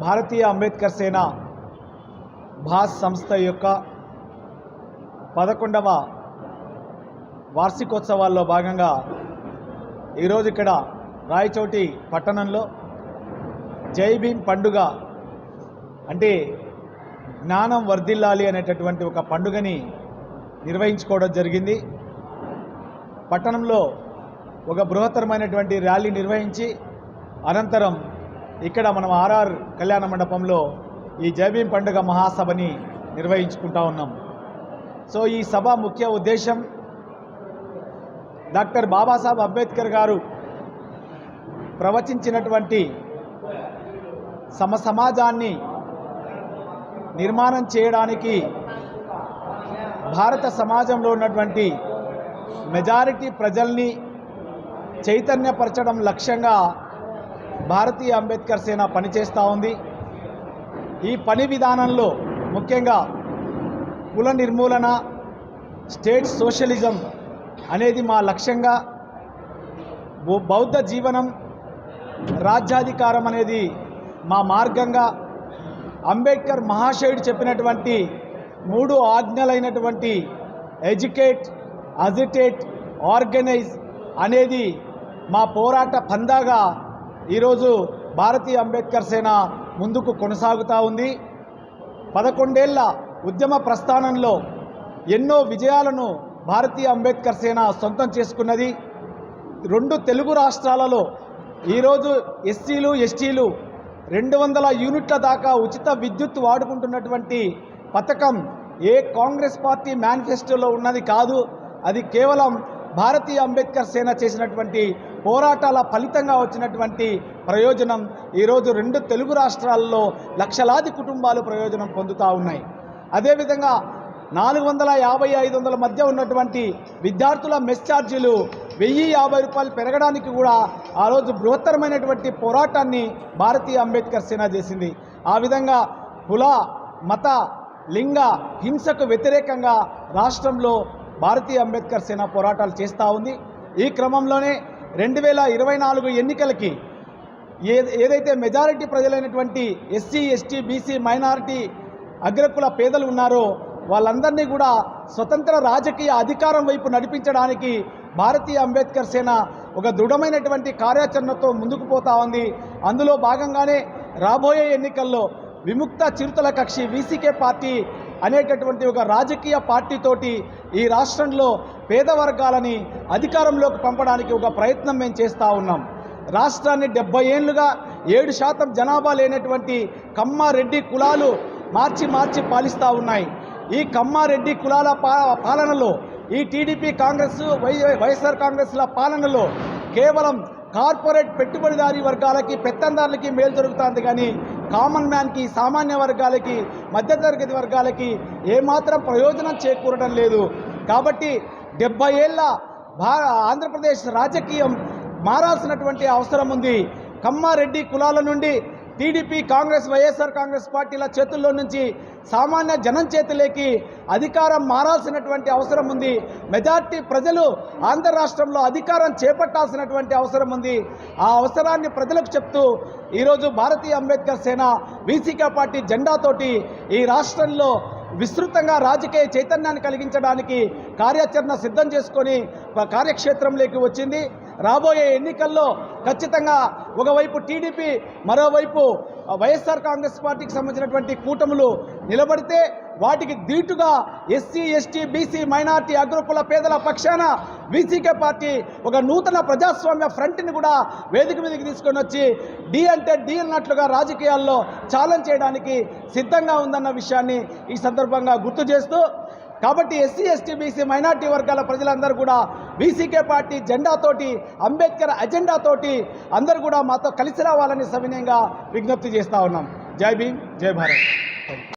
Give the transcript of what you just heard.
భారతీయ అంబేద్కర్ సేన భాస్ సంస్థ యొక్క పదకొండవ వార్షికోత్సవాల్లో భాగంగా ఈరోజు ఇక్కడ రాయచోటి పట్టణంలో జై భీమ్ పండుగ అంటే జ్ఞానం వర్ధిల్లాలి అనేటటువంటి ఒక పండుగని నిర్వహించుకోవడం జరిగింది. పట్టణంలో ఒక బృహత్తరమైనటువంటి ర్యాలీ నిర్వహించి అనంతరం ఇక్కడ మనం ఆర్ఆర్ కళ్యాణ మండపంలో ఈ జైభీం పండుగ మహాసభని నిర్వహించుకుంటా ఉన్నాం. సో ఈ సభ ముఖ్య ఉద్దేశం డాక్టర్ బాబాసాహెబ్ అంబేద్కర్ గారు ప్రవచించినటువంటి సమ సమాజాన్ని నిర్మాణం చేయడానికి భారత సమాజంలో ఉన్నటువంటి మెజారిటీ ప్రజల్ని చైతన్యపరచడం లక్ష్యంగా భారతీయ అంబేద్కర్ సేన పనిచేస్తూ ఉంది. ఈ పని విధానంలో ముఖ్యంగా కుల నిర్మూలన స్టేట్ సోషలిజం అనేది మా లక్ష్యంగా బౌద్ధ జీవనం రాజ్యాధికారం అనేది మా మార్గంగా అంబేద్కర్ మహాశయుడు చెప్పినటువంటి మూడు ఆజ్ఞలైనటువంటి ఎడ్యుకేట్ అజిటేట్ ఆర్గనైజ్ అనేది మా పోరాట పందాగా ఈరోజు భారతీయ అంబేద్కర్ సేన ముందుకు కొనసాగుతూ ఉంది. పదకొండేళ్ళ ఉద్యమ ప్రస్థానంలో ఎన్నో విజయాలను భారతీయ అంబేద్కర్ సేన సొంతం చేసుకున్నది. రెండు తెలుగు రాష్ట్రాలలో ఈరోజు ఎస్సీలు ఎస్టీలు రెండు వందల యూనిట్ల దాకా ఉచిత విద్యుత్ వాడుకుంటున్నటువంటి పథకం ఏ కాంగ్రెస్ పార్టీ మేనిఫెస్టోలో ఉన్నది కాదు. అది కేవలం భారతీయ అంబేద్కర్ సేన చేసినటువంటి పోరాటాల ఫలితంగా వచ్చినటువంటి ప్రయోజనం. ఈరోజు రెండు తెలుగు రాష్ట్రాల్లో లక్షలాది కుటుంబాలు ప్రయోజనం పొందుతూ ఉన్నాయి. అదేవిధంగా నాలుగు వందల యాభై ఐదు వందల మధ్య ఉన్నటువంటి విద్యార్థుల మెస్ ఛార్జీలు వెయ్యి యాభై రూపాయలు పెరగడానికి కూడా ఆ రోజు బృహత్తరమైనటువంటి పోరాటాన్ని భారతీయ అంబేద్కర్ సేన చేసింది. ఆ విధంగా కుల మత లింగ హింసకు వ్యతిరేకంగా రాష్ట్రంలో భారతీయ అంబేద్కర్ సేన పోరాటాలు చేస్తూ ఉంది. ఈ క్రమంలోనే రెండు వేల ఇరవై నాలుగు ఎన్నికలకి ఏ ఏదైతే మెజారిటీ ప్రజలైనటువంటి ఎస్సీ ఎస్టీ బీసీ మైనారిటీ అగ్రకుల పేదలు ఉన్నారో వాళ్ళందరినీ కూడా స్వతంత్ర రాజకీయ అధికారం వైపు నడిపించడానికి భారతీయ అంబేద్కర్ సేన ఒక దృఢమైనటువంటి కార్యాచరణతో ముందుకు పోతా ఉంది. అందులో భాగంగానే రాబోయే ఎన్నికల్లో విముక్త చిరుతల కక్షి వీసీకే పార్టీ అనేటటువంటి ఒక రాజకీయ పార్టీతోటి ఈ రాష్ట్రంలో పేద వర్గాలని అధికారంలోకి పంపడానికి ఒక ప్రయత్నం మేము చేస్తూ ఉన్నాం. రాష్ట్రాన్ని డెబ్బై ఏళ్ళుగా ఏడు శాతం జనాభా లేనటువంటి కమ్మారెడ్డి కులాలు మార్చి మార్చి పాలిస్తూ ఉన్నాయి. ఈ కమ్మారెడ్డి కులాల పా పాలనలో ఈ టీడీపీ కాంగ్రెస్ వై వైఎస్ఆర్ కాంగ్రెస్ల పాలనలో కేవలం కార్పొరేట్ పెట్టుబడిదారీ వర్గాలకి పెత్తందారులకి మేలు జరుగుతుంది కానీ కామన్ మ్యాన్కి సామాన్య వర్గాలకి మధ్యతరగతి వర్గాలకి ఏమాత్రం ప్రయోజనం చేకూరడం లేదు. కాబట్టి డెబ్బై ఏళ్ళ భా ఆంధ్రప్రదేశ్ రాజకీయం మారాల్సినటువంటి అవసరం ఉంది. కమ్మారెడ్డి కులాల నుండి టీడీపీ కాంగ్రెస్ వైఎస్ఆర్ కాంగ్రెస్ పార్టీల చేతుల్లో నుంచి సామాన్య జనం చేతిలోకి అధికారం మారాల్సినటువంటి అవసరం ఉంది. మెజార్టీ ప్రజలు ఆంధ్ర రాష్ట్రంలో అధికారం చేపట్టాల్సినటువంటి అవసరం ఉంది. ఆ అవసరాన్ని ప్రజలకు చెప్తూ ఈరోజు భారతీయ అంబేద్కర్ సేన వీసీకే పార్టీ జెండాతోటి ఈ రాష్ట్రంలో విస్తృతంగా రాజకీయ చైతన్యాన్ని కలిగించడానికి కార్యాచరణ సిద్ధం చేసుకొని కార్యక్షేత్రంలోకి వచ్చింది. రాబోయే ఎన్నికల్లో ఖచ్చితంగా ఒకవైపు టీడీపీ మరోవైపు వైఎస్ఆర్ కాంగ్రెస్ పార్టీకి సంబంధించినటువంటి కూటములు నిలబడితే వాటికి దీటుగా ఎస్సీ ఎస్టీ బీసీ మైనార్టీ అగ్రకుల పేదల పక్షాన వీసీకే పార్టీ ఒక నూతన ప్రజాస్వామ్య ఫ్రంట్ని కూడా వేదిక మీదకి తీసుకొని వచ్చి డి అంటే డి అన్నట్లుగా రాజకీయాల్లో ఛాలెంజ్ చేయడానికి సిద్ధంగా ఉందన్న విషయాన్ని ఈ సందర్భంగా గుర్తు చేస్తూ కాబట్టి ఎస్సీ ఎస్టీ బీసీ మైనార్టీ వర్గాల ప్రజలందరూ కూడా బీసీకే పార్టీ జెండాతోటి అంబేద్కర్ అజెండాతోటి అందరూ కూడా మాతో కలిసి రావాలని సవినయంగా విజ్ఞప్తి చేస్తా ఉన్నాం. జై భీమ్ జై భారత్.